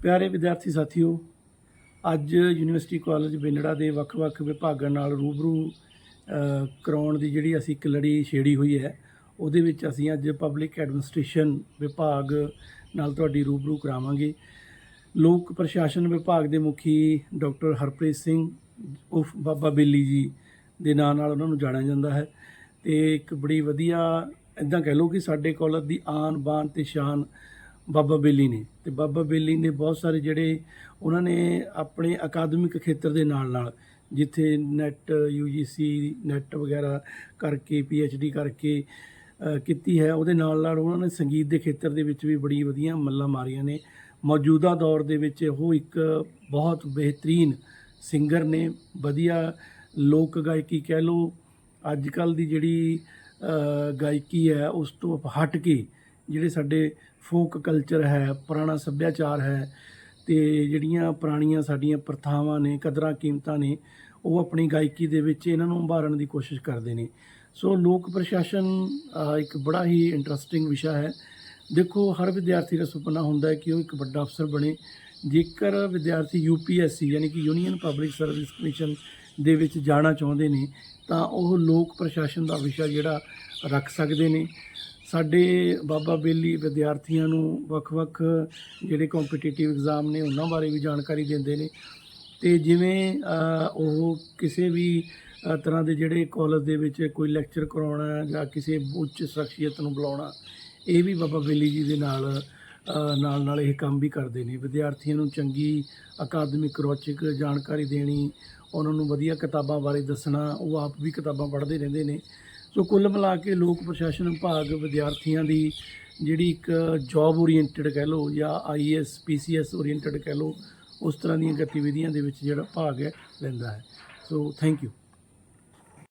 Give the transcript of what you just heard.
ਪਿਆਰੇ ਵਿਦਿਆਰਥੀ ਸਾਥੀਓ, ਅੱਜ ਯੂਨੀਵਰਸਿਟੀ ਕਾਲਜ ਬੇਨੜਾ ਦੇ ਵੱਖ-ਵੱਖ ਵਿਭਾਗਾਂ ਨਾਲ ਰੂਬਰੂ ਕਰਾਉਣ ਦੀ ਜਿਹੜੀ ਅਸੀਂ ਇੱਕ ਲੜੀ ਛੇੜੀ ਹੋਈ ਹੈ, ਉਹਦੇ ਵਿੱਚ ਅਸੀਂ ਅੱਜ ਪਬਲਿਕ ਐਡਮਿਨਿਸਟ੍ਰੇਸ਼ਨ ਵਿਭਾਗ ਨਾਲ ਤੁਹਾਡੀ ਰੂਬਰੂ ਕਰਾਵਾਂਗੇ। ਲੋਕ ਪ੍ਰਸ਼ਾਸਨ ਵਿਭਾਗ ਦੇ ਮੁਖੀ ਡਾਕਟਰ ਹਰਪ੍ਰੀਤ ਸਿੰਘ, ਉਫ ਬਾਬਾ ਬੇਲੀ ਜੀ ਦੇ ਨਾਂ ਨਾਲ ਉਹਨਾਂ ਨੂੰ ਜਾਣਿਆ ਜਾਂਦਾ ਹੈ ਤੇ ਇੱਕ ਬੜੀ ਵਧੀਆ ਇਦਾਂ ਕਹਿ ਲਓ ਕਿ ਸਾਡੇ ਕਾਲਜ ਦੀ ਆਨ ਬਾਨ ਤੇ ਸ਼ਾਨ ਬਾਬਾ ਬੇਲੀ ਨੇ ਤੇ ਬਾਬਾ ਬੇਲੀ ਨੇ ਬਹੁਤ ਸਾਰੇ ਜਿਹੜੇ ਉਹਨਾਂ ਨੇ ਆਪਣੇ ਅਕਾਦਮਿਕ ਖੇਤਰ ਦੇ ਨਾਲ ਨਾਲ ਜਿੱਥੇ ਨੈਟ ਯੂਜੀਸੀ ਨੈਟ ਵਗੈਰਾ ਕਰਕੇ ਡੀ ਕਰਕੇ ਕੀਤੀ ਹੈ, ਉਹਦੇ ਨਾਲ ਨਾਲ ਉਹਨਾਂ ਨੇ ਸੰਗੀਤ ਦੇ ਖੇਤਰ ਦੇ ਵਿੱਚ ਵੀ ਬੜੀ ਵਧੀਆ ਮੱਲਾਂ ਮਾਰੀਆਂ ਨੇ। ਮੌਜੂਦਾ ਦੌਰ ਦੇ ਵਿੱਚ ਉਹ ਇੱਕ ਬਹੁਤ ਬਿਹਤਰੀਨ ਸਿੰਗਰ ਨੇ, ਵਧੀਆ ਲੋਕ ਗਾਇਕੀ ਕਹਿ ਲਓ, ਅੱਜ ਕੱਲ ਦੀ ਜਿਹੜੀ ਗਾਇਕੀ ਹੈ, ਉਸ ਤੋਂ ਹਟ ਕੇ ਜਿਹੜੇ ਸਾਡੇ ਫੋਕ ਕਲਚਰ ਹੈ, ਪੁਰਾਣਾ ਸੱਭਿਆਚਾਰ ਹੈ ਤੇ ਜਿਹੜੀਆਂ ਪੁਰਾਣੀਆਂ ਸਾਡੀਆਂ ਪ੍ਰਥਾਵਾਂ ਨੇ, ਕਦਰਾਂ ਕੀਮਤਾਂ ਨੇ, ਉਹ ਆਪਣੀ ਗਾਇਕੀ ਦੇ ਵਿੱਚ ਇਹਨਾਂ ਨੂੰ ਉਭਾਰਨ ਦੀ ਕੋਸ਼ਿਸ਼ ਕਰਦੇ ਨੇ। ਸੋ ਲੋਕ ਪ੍ਰਸ਼ਾਸਨ ਇੱਕ ਬੜਾ ਹੀ ਇੰਟਰਸਟਿੰਗ ਵਿਸ਼ਾ ਹੈ। ਦੇਖੋ, ਹਰ ਵਿਦਿਆਰਥੀ ਦਾ ਸੁਪਨਾ ਹੁੰਦਾ ਹੈ ਕਿ ਉਹ ਇੱਕ ਵੱਡਾ ਅਫਸਰ ਬਣੇ। ਜੇਕਰ ਵਿਦਿਆਰਥੀ ਯੂਪੀਐਸਸੀ ਯਾਨੀ ਕਿ ਯੂਨੀਅਨ ਪਬਲਿਕ ਸਰਵਿਸ ਕਮਿਸ਼ਨ ਦੇ ਵਿੱਚ ਜਾਣਾ ਚਾਹੁੰਦੇ ਨੇ, ਤਾਂ ਉਹ ਲੋਕ ਪ੍ਰਸ਼ਾਸਨ ਦਾ ਵਿਸ਼ਾ ਜਿਹੜਾ ਰੱਖ ਸਕਦੇ ਨੇ। ਸਾਡੇ ਬਾਬਾ ਬੇਲੀ ਵਿਦਿਆਰਥੀਆਂ ਨੂੰ ਵੱਖ-ਵੱਖ ਜਿਹੜੇ ਕੰਪੀਟੀਟਿਵ ਐਗਜ਼ਾਮ ਨੇ, ਉਹਨਾਂ ਬਾਰੇ ਵੀ ਜਾਣਕਾਰੀ ਦਿੰਦੇ ਨੇ। ਤੇ ਜਿਵੇਂ ਉਹ ਕਿਸੇ ਵੀ ਤਰ੍ਹਾਂ ਦੇ ਜਿਹੜੇ ਕਾਲਜ ਦੇ ਵਿੱਚ ਕੋਈ ਲੈਕਚਰ ਕਰਾਉਣਾ ਜਾਂ ਕਿਸੇ ਉੱਚ ਸ਼ਖਸੀਅਤ ਨੂੰ ਬੁਲਾਉਣਾ, ਇਹ ਵੀ ਬਾਬਾ ਬੇਲੀ ਜੀ ਦੇ ਨਾਲ ਨਾਲ ਨਾਲ ਇਹ ਕੰਮ ਵੀ ਕਰਦੇ ਨੇ। ਵਿਦਿਆਰਥੀਆਂ ਨੂੰ ਚੰਗੀ ਅਕਾਦਮਿਕ ਰੌਚਕ ਜਾਣਕਾਰੀ ਦੇਣੀ, ਉਹਨਾਂ ਨੂੰ ਵਧੀਆ ਕਿਤਾਬਾਂ ਬਾਰੇ ਦੱਸਣਾ, ਉਹ ਆਪ ਵੀ ਕਿਤਾਬਾਂ ਪੜ੍ਹਦੇ ਰਹਿੰਦੇ ਨੇ। ਸੋ ਕੁੱਲ ਮਿਲਾ ਕੇ ਲੋਕ ਪ੍ਰਸ਼ਾਸਨ ਵਿਭਾਗ ਵਿਦਿਆਰਥੀਆਂ ਦੀ ਜਿਹੜੀ ਇੱਕ ਜੌਬ ਓਰੀਐਂਟਡ ਕਹਿ ਲਓ ਜਾਂ ਆਈਐਸ ਪੀਸੀਐਸ ਓਰੀਐਂਟਡ ਕਹਿ ਲਓ, ਉਸ ਤਰ੍ਹਾਂ ਦੀਆਂ ਗਤੀਵਿਧੀਆਂ ਦੇ ਵਿੱਚ ਜਿਹੜਾ ਭਾਗ ਹੈ, ਲੈਂਦਾ ਹੈ। So thank you